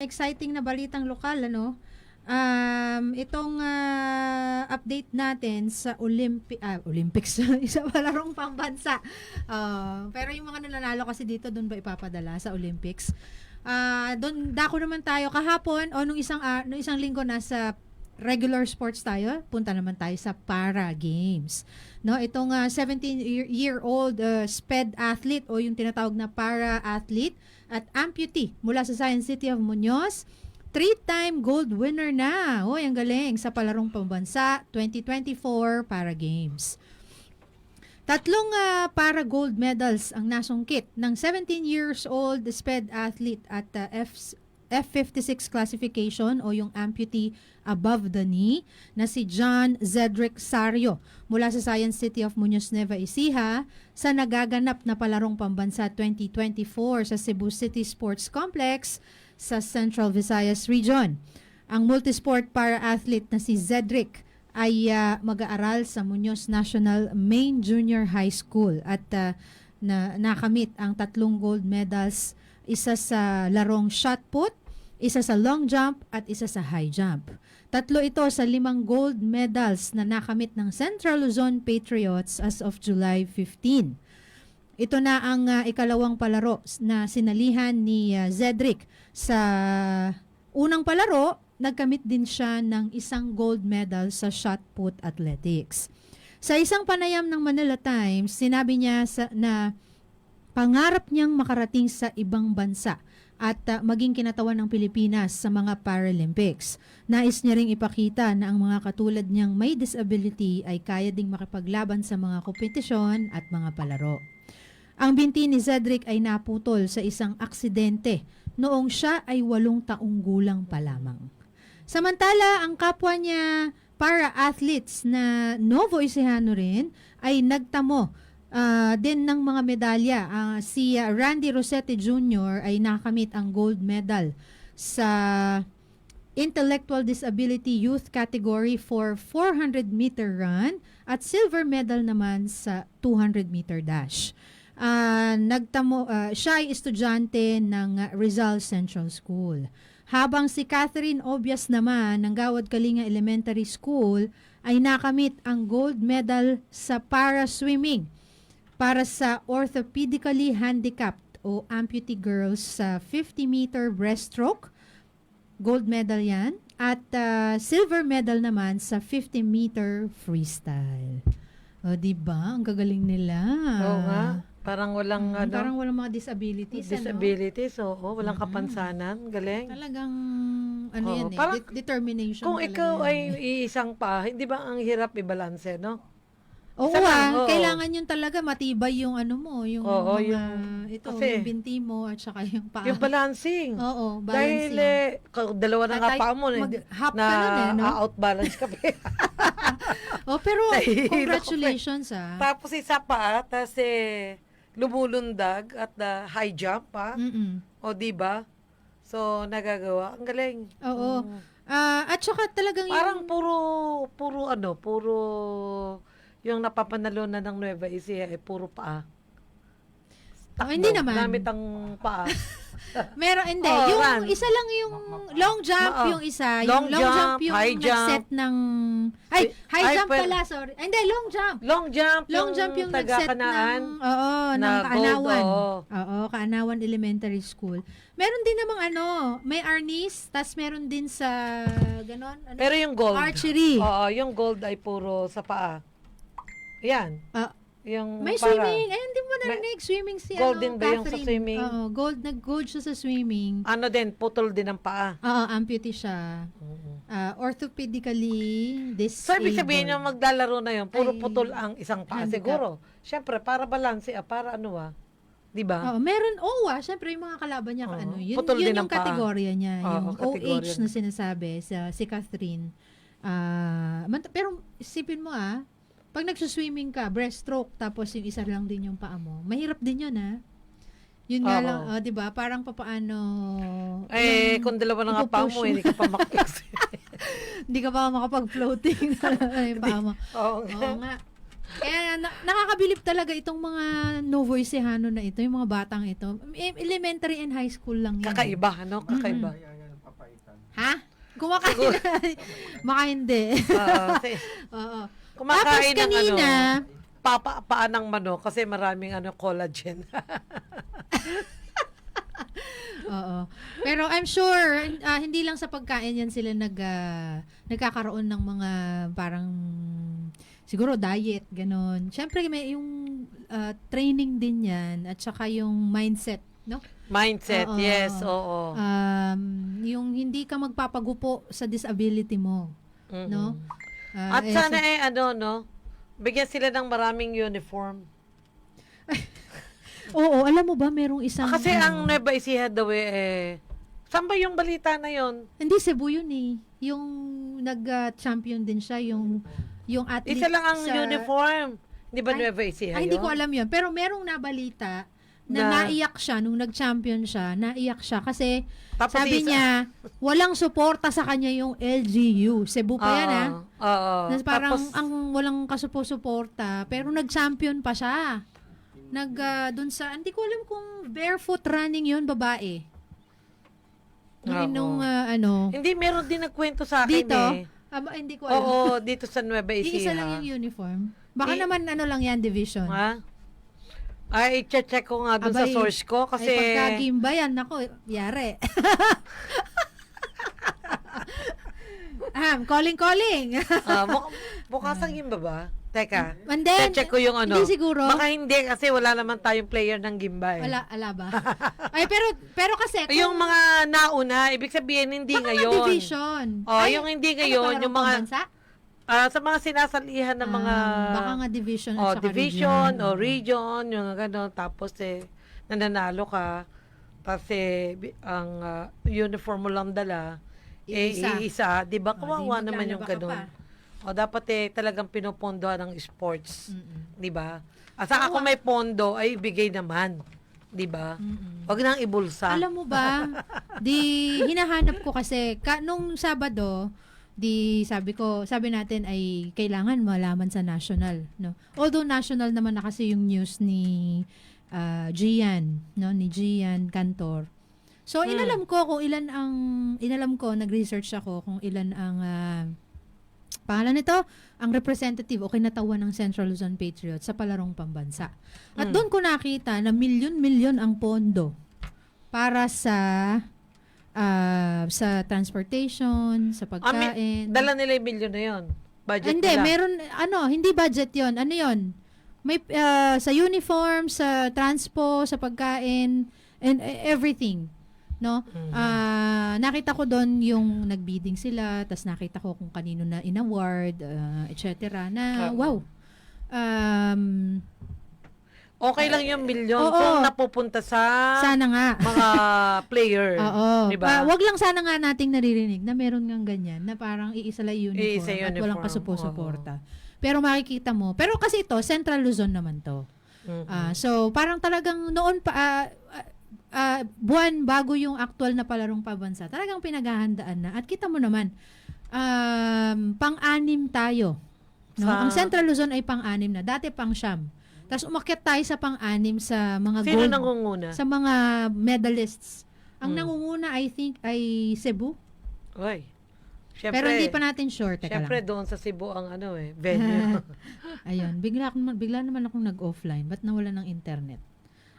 exciting na balitang lokal ano? Um itong ah, update natin sa Olympi ah, Olympics. Isa pa larong pambansa. Ah, pero yung mga nananalo kasi dito doon ba ipapadala sa Olympics? Ah, doon dako naman tayo. Kahapon o nung isang ah, nung isang linggo nasa regular sports tayo punta naman tayo sa para games no itong 17 year, year old uh, sped athlete o yung tinatawag na para athlete at amputee mula sa Science City of Muñoz. Three-time gold winner na. Hoy, ang galing sa palarong pambansa 2024 para games. Tatlong ah, para gold medals ang nasungkit ng 17 years old sped athlete at ah, F F56 classification o yung amputee above the knee na si John Zedric Sario mula sa Science City of Muñoz Nueva Ecija sa nagaganap na palarong pambansa 2024 sa Cebu City Sports Complex sa Central Visayas Region. Ang multisport para-athlete na si Zedric ay ah, mag-aaral sa Muñoz National Main Junior High School at ah, na nakamit ang tatlong gold medals, isa sa larong shot put, isa sa long jump at isa sa high jump. Tatlo ito sa limang gold medals na nakamit ng Central Luzon Patriots as of July 15. Ito na ang ah, ikalawang palaro na sinalihan ni ah, Zedric. Sa unang palaro, nagkamit din siya ng isang gold medal sa shot put athletics. Sa isang panayam ng Manila Times, sinabi niya sa, na pangarap niyang makarating sa ibang bansa at ah, maging kinatawan ng Pilipinas sa mga Paralympics. Nais niya ring ipakita na ang mga katulad niyang may disability ay kaya ding makipaglaban sa mga kompetisyon at mga palaro. Ang binti ni Cedric ay naputol sa isang aksidente noong siya ay walong taong gulang pa lamang. Samantala, ang kapwa niya para-athletes na Novo Ecijano rin ay nagtamo ah, din ng mga medalya. Ah, si ah, Randy Rosete Jr. ay nakamit ang gold medal sa Intellectual Disability Youth category for 400 meter run at silver medal naman sa 200 meter dash. Ah, nagtamo ah, siya ay estudyante ng Rizal Central School. Habang si Catherine Obias naman ng Gawad Kalinga Elementary School ay nakamit ang gold medal sa para swimming para sa orthopedically handicapped o amputee girls sa 50 meter breaststroke. Gold medal yan. At ah, silver medal naman sa 50 meter freestyle. O, di ba? Ang gagaling nila. Oo nga. Parang walang Mm, ano, Parang walang mga disabilities. ano? disabilities. Oo, walang Mm-mm. kapansanan. Galing. Talagang, ano Oo, yan eh, parang de- determination. Kung ikaw yan ay iisang pa, hindi ba ang hirap i-balance, no? Oo, Isa lang, ah, oo. kailangan yun talaga matibay yung ano mo, yung Oo, mga, yung- ito, kasi- yung binti mo at saka yung paa. Yung balancing. Oo, Dahil balancing. eh, ka- dalawa na nga pa mo, eh, mag-hop na ka nun eh, no? outbalance ka pa. eh. oh, pero Nahihilo ko pa eh. congratulations ah. Tapos isa pa, tapos eh, lumulundag at the high jump, pa. Mm-mm. O, di ba? So, nagagawa. Ang galing. Oo. Mm. Ah, at saka talagang Parang yung, puro, puro ano, puro yung napapanalo na ng Nueva Ecija ay puro paa. Oh, hindi naman. Gamit ang paa. meron, hindi. Oo, yung run. isa lang yung long jump, Ma- oh. yung isa. Long yung long jump, jump, yung high nag-set ng, ay, high Ay, jump pwede- pala, sorry. Ay, Hindi, long jump. Long jump, Long jump yung nag-set taga-kanaan ng, oo, ng na gold, Kaanawan. oo. Oo, Kaanawan Elementary School. Meron din namang ano, may arnis, tas meron din sa, ganon, ano, Pero yung gold. archery. Oo, yung gold ay puro sa paa. Yan. Ah, Yung may para- swimming. Ay, hindi mo narinig. Swimming si Gold ano, ba yung sa Catherine. swimming? Oo, gold. Nag-gold siya sa swimming. Ano din, putol din ang paa. Oo, amputee siya. Ah, orthopedically disabled. So, ibig sabihin yung maglalaro na yun, puro Ay, putol ang isang paa. handicap. Siguro. Siyempre, para balance, ah, para ano ah. Di ba? Oo, meron, oo ah, syempre yung mga kalaban niya, Oo. ano, yun, Putol yun din yung paa. kategorya niya, Oo, yung kategorya OH na sinasabi sa si Catherine. Ah, man- pero isipin mo ah, pag nagsuswimming ka, breaststroke, tapos yung isa lang din yung paa mo, mahirap din yun ah. Yun nga Oo. lang, oh, 'di ba? Parang papaano Eh, yung- kung dalawa na nga paa ipupush mo, hindi ka pa makapag hindi ka pa makapag-floating yung paa mo. Oo Oo nga. Kaya na- nakakabilib talaga itong mga Novo Ecijano na ito, yung mga batang ito. E- Elementary and high school lang yan. Kakaiba, ano? Kakaiba. Kumakain na. Baka hindi. Oo, kasi Oo. Kumakain Tapos ng kanina, ano, papa, paa ng manok kasi maraming ano, collagen. Oo. Pero I'm sure ah, hindi lang sa pagkain yan sila nag ah, nagkakaroon ng mga parang siguro diet ganon. Syempre may yung ah, training din yan at saka yung mindset, no? Mindset, Oo. yes, oo. Um, yung hindi ka magpapagupo sa disability mo, Mm-mm. no? Ah, At eh, sana sa- eh, ano, no? Bigyan sila ng maraming uniform. Oo, alam mo ba merong isang Ah, kasi ang ano, Nueva Ecija daw eh, eh, saan ba yung balita na yon? hindi Cebu yun eh. Yung nag-champion din siya, yung yung athlete Isa lang ang sa- uniform. Hindi ba Ay, Nueva Ecija Ay, hindi ko alam yun. Pero merong nabalita na, Na- naiyak siya nung nag-champion siya. Naiyak siya kasi Tapos sabi isa- niya, walang suporta sa kanya yung LGU. Cebu pa yan ah. Oo, oo. Na parang Tapos, ang walang kasupo-suporta. Pero nag-champion pa siya. Nag, ah, dun sa, hindi ko alam kung barefoot running yun, babae. Nung, nung, ah, ano, hindi, meron din nagkwento sa akin dito, eh. aba, hindi ko alam. Oo, dito sa Nueva Ecija. Iisa lang yung uniform. Baka Eh, naman ano lang yan, division. Ha? Ay, check ko nga dun sa Abay, source ko kasi Ay, pagka-game ba yan? Nako, yari. ah, calling, calling. ah, muk- mukha sa Gimba ba? Teka. And then, check ko yung ano. Hindi siguro. Baka hindi kasi wala naman tayong player ng Gimba eh. Wala, ala ba? Ay, pero, pero kasi, kung, Yung mga nauna, ibig sabihin hindi baka nga ngayon. division. Oh, yung hindi ngayon, ano, yung mga pambansa? Ah, sa mga sinasalihan ng mga Ah, baka nga division at oh, saka division region. o region, yung gano'n. Tapos eh, nananalo ka. Tapos eh, bi- ang ah, uniform mo lang dala, eh, Iisa. iisa. Di ba? Oh, di Kawawa naman yung maglalaba ka gano'n. pa. O dapat eh, talagang pinopondohan ng sports. Mm-mm. Di ba? At saka kung may pondo, ay bigay naman. Di ba? Mm-mm. Huwag nang ibulsa. Alam mo ba, di hinahanap ko kasi ka, nung Sabado, di sabi ko, sabi natin ay kailangan malaman sa national, no. Although national naman na kasi yung news ni ah, Gian, no, ni Gian Cantor. So Hmm. inalam ko kung ilan ang inalam ko, nag-research ako kung ilan ang ah, pangalan nito, ang representative o kinatawan ng Central Luzon Patriots sa palarong pambansa. At Mm. doon ko nakita na milyon-milyon ang pondo para sa ah, sa transportation, sa Ah, pagkain. Dala nila yung milyon na yun. Budget hindi, nila. meron ano, hindi budget 'yon. Ano 'yon? May ah, sa uniform, sa transpo, sa pagkain and eh, everything. No? Mhm. Ah, nakita ko doon yung nagbidding sila, tas nakita ko kung kanino na in-award, ah, etc. na Oo. wow. Um, Okay lang yung milyon Oo. kung napupunta sa sana nga. mga player. Oo. Diba? Ah, wag lang sana nga nating naririnig na meron ngang ganyan na parang iisa lang uniform Iisa at walang uniform, kasupo-suporta. Pero makikita mo, pero kasi ito, Central Luzon naman to. Mhm. Ah, so parang talagang noon pa ah, ah, ah, buwan bago yung actual na palarong pabansa, talagang pinaghahandaan na. At kita mo naman, um, pang-anim tayo. No? Sa- Ang Central Luzon ay pang-anim na. Dati pang siyam. Tapos umakyat tayo sa pang-anim sa mga Sino gold nangunguna? sa mga medalists. Ang Hmm. nangunguna, I think, ay Cebu. Oy. Siyempre, Pero hindi pa natin sure. Teka Siyempre lang. doon sa Cebu ang ano eh, venue. Ayun, bigla, akong- bigla naman akong nag-offline. Ba't nawala ng internet?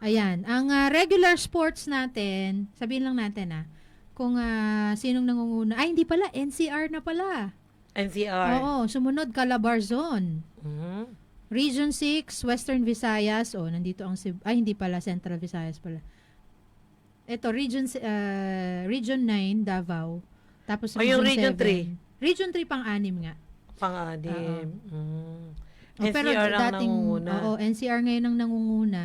Ayan, ang ah, regular sports natin, sabihin lang natin ah, kung ah, sinong nangunguna. Ay, hindi pala, NCR na pala. NCR. Oo, sumunod, Calabarzon. Mhm. Region 6, Western Visayas. Oh, nandito ang Cebu. Ay, hindi pala, Central Visayas pala. Ito, Region, ah, Region 9, Davao. Tapos Oh, yung Region 7. Region 3 pang-anim nga. Pang-anim. Mm. Oh, pero NCR ang dating, nangunguna. Oo, NCR ngayon ang nangunguna.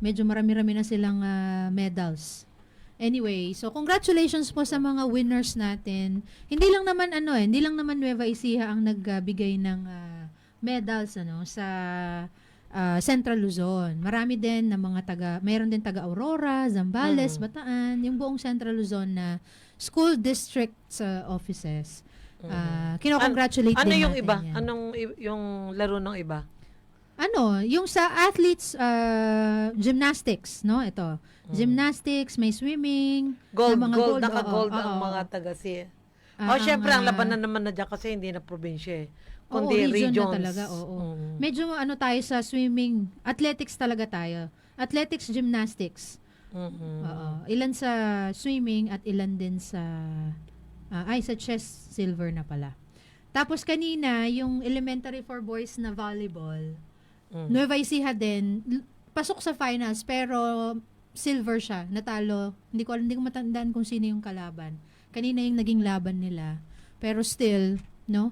Medyo marami-rami na silang ah, medals. Anyway, so congratulations po sa mga winners natin. Hindi lang naman ano eh, hindi lang naman Nueva Ecija ang nagbigay ng ah, medals ano sa ah, Central Luzon. Marami din na mga taga, mayroon din taga Aurora, Zambales, Mhm. Bataan, yung buong Central Luzon na school district sa offices. Mhm. Ah, kino-congratulate ano din yung natin iba? yan. Anong yung laro ng iba? Ano, yung sa athletes uh, gymnastics, no? Ito. Gymnastics, may swimming, Gold, mga gold, gold, naka-gold oo, ang oo. mga taga si oh, ang, syempre, ang labanan naman na dyan kasi hindi na probinsya eh. Oo, Kundi region na regions. talaga, oo. Mm. Medyo ano tayo sa swimming, athletics talaga tayo. Athletics, gymnastics. Mm-mm. Oo. Ilan sa swimming at ilan din sa ah, ay sa chess silver na pala. Tapos kanina yung elementary for boys na volleyball, Mm. Nueva Ecija din pasok sa finals pero silver siya, natalo. Hindi ko hindi ko matandaan kung sino yung kalaban. Kanina yung naging laban nila. Pero still, no?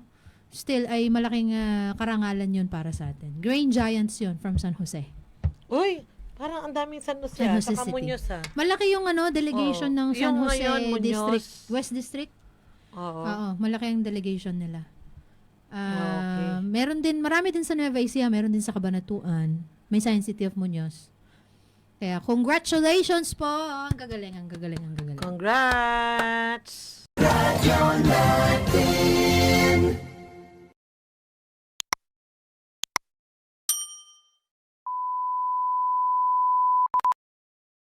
still ay malaking ah, karangalan yun para sa atin. Grain Giants yun from San Jose. Uy, parang ang daming San Jose, San San Jose saka City. Muñoz ah. Malaki yung ano delegation Oo. ng San ano Jose ngayon, Muñoz. District, West District. Oo. Oo, malaki ang delegation nila. Ah, Ah, okay. Meron din, marami din sa Nueva Ecija, meron din sa Cabanatuan. May Science City of Muñoz. Kaya congratulations po! Ang gagaling, ang gagaling, ang gagaling. Congrats!